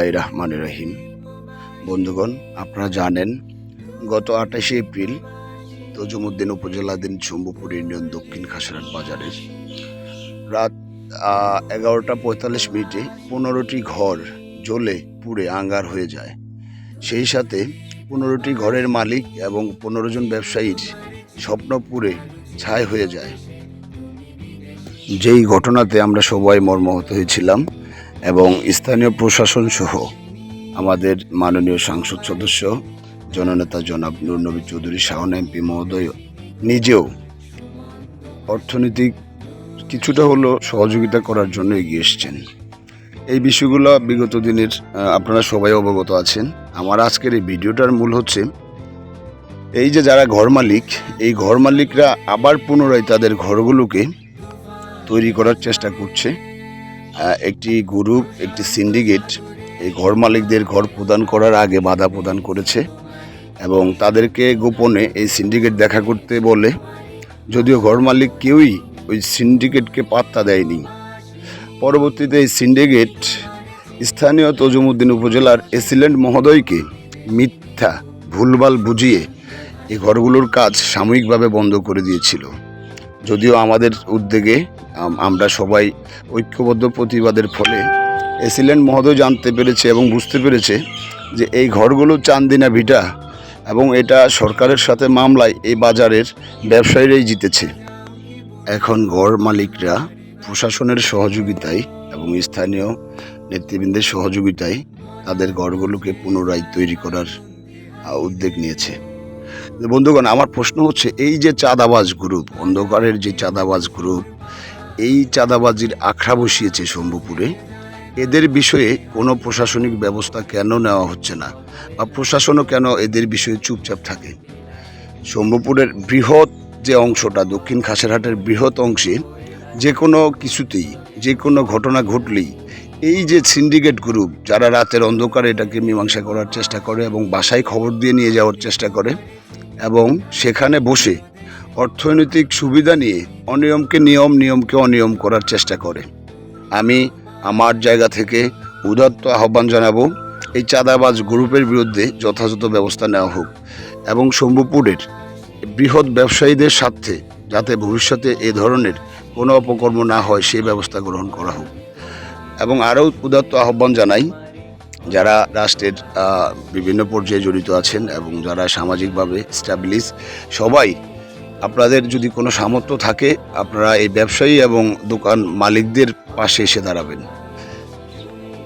রহমান রহিম। বন্ধুগণ, আপনারা জানেন, গত আঠাশে এপ্রিল তজুমুদ্দিন উপজেলাধীন চম্বুপুর ইউনিয়ন দক্ষিণ খাসরাট বাজারের রাত এগারোটা পঁয়তাল্লিশ মিনিটে পনেরোটি ঘর জ্বলে পুড়ে আঙ্গার হয়ে যায়। সেই সাথে পনেরোটি ঘরের মালিক এবং পনেরো জন ব্যবসায়ীর স্বপ্ন পুড়ে ছাই হয়ে যায়। যেই ঘটনাতে আমরা সবাই মর্মাহত হয়েছিলাম এবং স্থানীয় প্রশাসন সহ আমাদের মাননীয় সাংসদ সদস্য, জননেতা জনাব নুরনবী চৌধুরী শাহন এমপি মহোদয় নিজেও অর্থনৈতিক কিছুটা হলো সহযোগিতা করার জন্য এগিয়ে এসছেন। এই বিষয়গুলো বিগত দিনের আপনারা সবাই অবগত আছেন। আমার আজকের এই ভিডিওটার মূল হচ্ছে, এই যে যারা ঘর মালিক, এই ঘর মালিকরা আবার পুনরায় তাদের ঘরগুলোকে তৈরি করার চেষ্টা করছে। একটি গ্রুপ, একটি সিন্ডিকেট এই ঘর মালিকদের ঘর প্রদান করার আগে বাধা প্রদান করেছে এবং তাদেরকে গোপনে এই সিন্ডিকেট দেখা করতে বলে, যদিও ঘর মালিক কেউই ওই সিন্ডিকেটকে পাত্তা দেয়নি। পরবর্তীতে এই সিন্ডিকেট স্থানীয় তজুমুদ্দিন উপজেলার এসিলেন্ট মহোদয়কে মিথ্যা ভুলভাল বুঝিয়ে এই ঘরগুলোর কাজ সাময়িকভাবে বন্ধ করে দিয়েছিল। যদিও আমাদের উদ্যোগে আমরা সবাই ঐক্যবদ্ধ প্রতিবাদের ফলে এসিলেন্ট মহোদয় জানতে পেরেছে এবং বুঝতে পেরেছে যে এই ঘরগুলো চান্দিনা ভিটা এবং এটা সরকারের সাথে মামলায় এই বাজারের ব্যবসায়ীরাই জিতেছে। এখন ঘর মালিকরা প্রশাসনের সহযোগিতায় এবং স্থানীয় নেতৃবৃন্দের সহযোগিতায় তাদের ঘরগুলোকে পুনরায় তৈরি করার উদ্যোগ নিয়েছে। বন্ধুগণ, আমার প্রশ্ন হচ্ছে, এই যে চাঁদাবাজ গ্রুপ অন্ধকারের যে চাঁদাবাজ গ্রুপ এই চাঁদাবাজির আখড়া বসিয়েছে শম্ভুপুরে। এদের বিষয়ে কোনো প্রশাসনিক ব্যবস্থা কেন নেওয়া হচ্ছে না? বা প্রশাসনও কেন এদের বিষয়ে চুপচাপ থাকে? শম্ভুপুরের বৃহৎ যে অংশটা, দক্ষিণ খাসেরহাটের বৃহৎ অংশে, যে কোনো কিছুতেই, যে কোনো ঘটনা ঘটলেই, এই যে সিন্ডিকেট গ্রুপ, যারা রাতের অন্ধকারে এটাকে মীমাংসা করার চেষ্টা করে এবং বাসায় খবর দিয়ে নিয়ে যাওয়ার চেষ্টা করে, এবং সেখানে বসে অর্থনৈতিক সুবিধা নিয়ে অনিয়মকে নিয়ম, নিয়মকে অনিয়ম করার চেষ্টা করে। আমি আমার জায়গা থেকে উদাত্ত আহ্বান জানাব, এই চাঁদাবাজ গ্রুপের বিরুদ্ধে যথাযথ ব্যবস্থা নেওয়া হোক এবং শম্ভুপুরের বৃহৎ ব্যবসায়ীদের স্বার্থে যাতে ভবিষ্যতে এ ধরনের কোনো অপকর্ম না হয়, সেই ব্যবস্থা গ্রহণ করা হোক। এবং আরও উদাত্ত আহ্বান জানাই, যারা রাষ্ট্রের বিভিন্ন পর্যায়ে জড়িত আছেন এবং যারা সামাজিকভাবে স্ট্যাবলিশ সবাই আপনাদের যদি কোনো সামর্থ্য থাকে, আপনারা এই ব্যবসায়ী এবং দোকান মালিকদের পাশে এসে দাঁড়াবেন।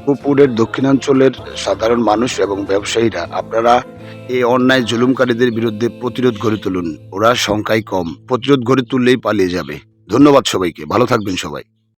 উপপুরের দক্ষিণাঞ্চলের সাধারণ মানুষ এবং ব্যবসায়ীরা, আপনারা এই অন্যায় জুলুমকারীদের বিরুদ্ধে প্রতিরোধ গড়ে তুলুন। ওরা সংখ্যায় কম। প্রতিরোধ গড়ে তুললেই পালিয়ে যাবে। ধন্যবাদ সবাইকে। ভালো থাকবেন সবাই।